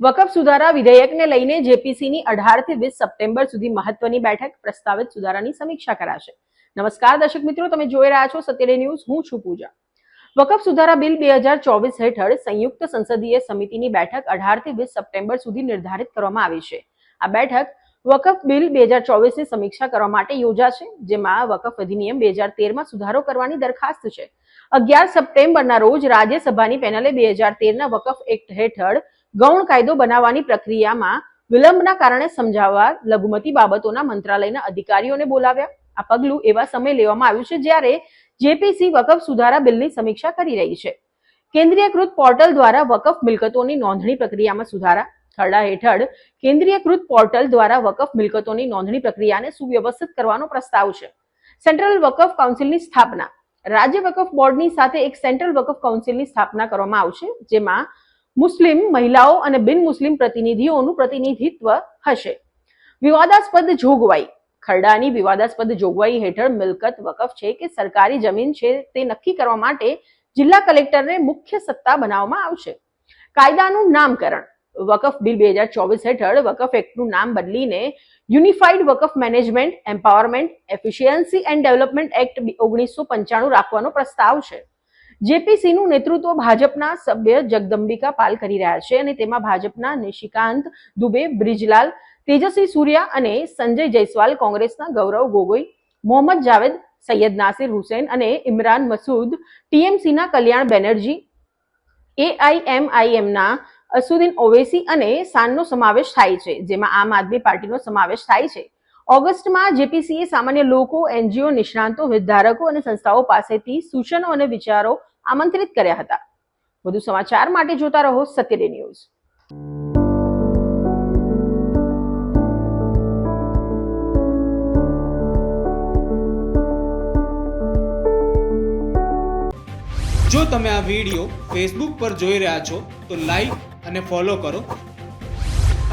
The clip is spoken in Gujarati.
વકફ સુધારા વિધેયકને લઈને જેપીસીની અઢારથી વીસ સપ્ટેમ્બર સુધી મહત્વની બેઠક પ્રસ્તાવિત સુધારાની સમીક્ષા કરાશે. નમસ્કાર, દર્શક મિત્રો, તમે જોઈ રહ્યા છો સત્યડે ન્યૂઝ. હું છું પૂજા. વકફ સુધારા બિલ બે હજાર ચોવીસ હેઠળ સંયુક્ત સંસદીય સમિતિની બેઠક અઢારથી વીસ સપ્ટેમ્બર સુધી નિર્ધારિત કરવામાં આવી છે. આ બેઠક વકફ બિલ બે હજાર ચોવીસની સમીક્ષા કરવા માટે યોજાશે, જેમાં વકફ અધિનિયમ બે હજાર તેરમાં સુધારો કરવાની દરખાસ્ત છે. અગિયાર સપ્ટેમ્બરના રોજ રાજ્યસભાની પેનલે બે હજાર તેરના વકફ એક્ટ હેઠળ ગૌણ કાયદો બનાવવાની પ્રક્રિયામાં વિલંબના કારણે સમજાવવા લઘુમતી બાબતોના મંત્રાલયના અધિકારીઓને બોલાવ્યા. આ પગલું એવા સમય લેવામાં આવ્યું છે જ્યારે જેપીસી વકફ સુધારા બિલની સમીક્ષા કરી રહી છે. કેન્દ્રીયકૃત પોર્ટલ દ્વારા વકફ મિલકતોની નોંધણી પ્રક્રિયામાં સુધારા. ખરડા હેઠળ કેન્દ્રીયકૃત પોર્ટલ દ્વારા વકફ મિલકતોની નોંધણી પ્રક્રિયાને સુવ્યવસ્થિત કરવાનો પ્રસ્તાવ છે. સેન્ટ્રલ વકફ કાઉન્સિલની સ્થાપના. રાજ્ય વકફ બોર્ડની સાથે એક સેન્ટ્રલ વકફ કાઉન્સિલની સ્થાપના કરવામાં આવશે, જેમાં મુસ્લિમ મહિલાઓ અને બિન મુસ્લિમ પ્રતિનિધિઓનું પ્રતિનિધિત્વ હશે. વિવાદાસ્પદ જોગવાઈ. ખરડાની વિવાદાસ્પદ જોગવાઈ હેઠળ મિલકત વકફ છે કે સરકારી જમીન છે તે નક્કી કરવા માટે જિલ્લા કલેક્ટરને મુખ્ય સત્તા બનાવવામાં આવશે. કાયદાનું નામકરણ. વકફ બિલ બે હજાર ચોવીસ હેઠળ વકફ એક્ટનું નામ બદલીને unified Waqf management, empowerment, efficiency and development act ઓગણીસો પંચાણું રાખવાનો પ્રસ્તાવ છે. જેપીસીનું નેતૃત્વ ભાજપના સભ્ય જગદંબિકા પાલ કરી રહ્યા છે અને તેમાં ભાજપના નિશિકાંત દુબે, બ્રિજલાલ, તેજસ્વી સૂર્યા અને સંજય જયસ્વાલ કોંગ્રેસના ગૌરવ ગોગોઈ, મોહમ્મદ જાવેદ, સૈયદ નાસિર હુસૈન અને ઇમરાન મસૂદ, ટીએમસીના કલ્યાણ બેનર્જી, એઆઈએમઆઈએમના અસુદ્દીન ઓવેસી અને સાનનો સમાવેશ થાય છે, જેમાં આમ આદમી પાર્ટીનો સમાવેશ થાય છે. ઓગસ્ટમાં જેપીસીએ સામાન્ય લોકો, એનજીઓ, નિષ્ણાંતો, હિતધારકો અને સંસ્થાઓ પાસેથી સૂચનો અને વિચારો આમંત્રિત કર્યા હતા. વધુ સમાચાર માટે જોતા રહો સત્યડે ન્યૂઝ. જો તમે આ વીડિયો ફેસબુક પર જોઈ રહ્યા છો, તો લાઈક અને ફોલો કરો.